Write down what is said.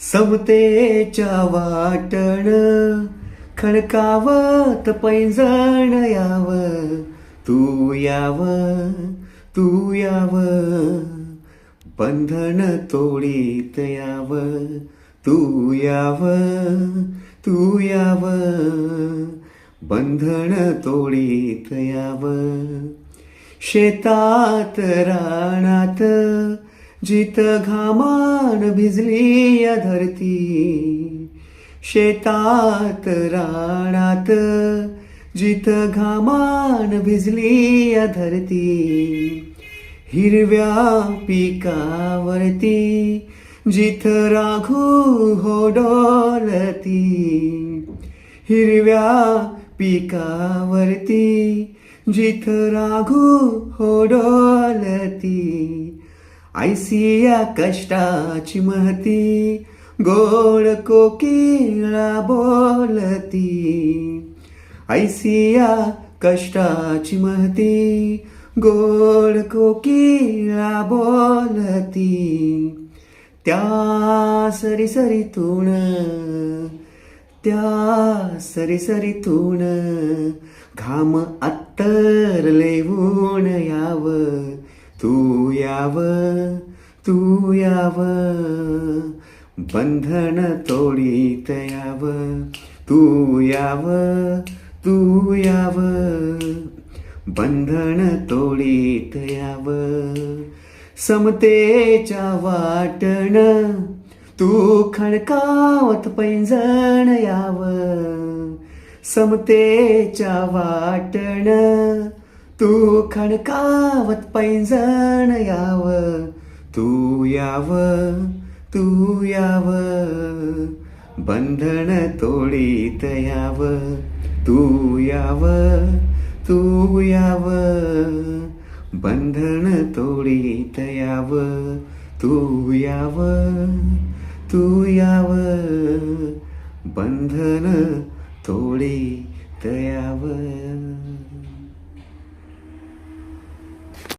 समतेच्या वाटण. खडकावत पैंजण याव. तू याव तू याव. बंधन तोडीत याव. तू याव तू याव. बंधन तोडीत याव. शेतात राणात जित घामान भिजली या धरती. शेतात राणात जित घामान भिजली या धरती. हिरव्या पिकावरती जिथ राघू हो डोलती. हिरव्या पिकावरती जिथ राघू हो डोलती. आयसिया कष्टाची महती गोड कोकिळा बोलती. ऐसिया कष्टाची महती गोड कोकिळा बोलती. त्या सरी सरीतून त्या सरी सरीतून घाम अत्तर लेवून यावं. तू याव तू याव बंधन तोडीत याव. तू याव तू याव बंधन तोडीत याव. समतेच्या वाटण तू खडकावत पैंजण याव. समतेच्या वाटण तू खडकावत पैजण याव तू याव तू याव. बंधन तोडीत याव तू याव तू याव. बंधन तोडीत याव तू याव तू याव. बंधन तोडीत याव.